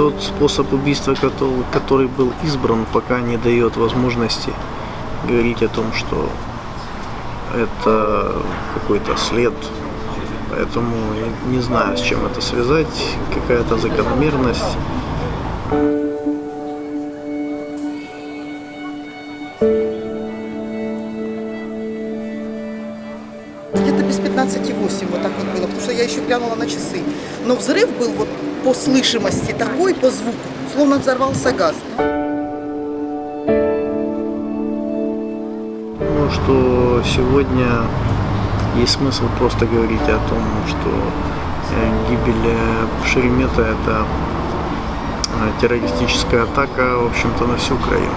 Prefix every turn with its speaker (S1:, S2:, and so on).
S1: тот способ убийства, который, который был избран, пока не дает возможности говорить о том, что это какой-то след. Поэтому не знаю, с чем это связать, какая-то закономерность.
S2: Где-то без 15,8 вот так вот было, потому что я еще глянула на часы. Но взрыв был вот по слышимости такой, по звуку, словно взорвался газ.
S1: Ну, что сегодня есть смысл просто говорить о том, что э, гибель э, Шеремета – это э, террористическая атака, в общем-то, на всю Украину.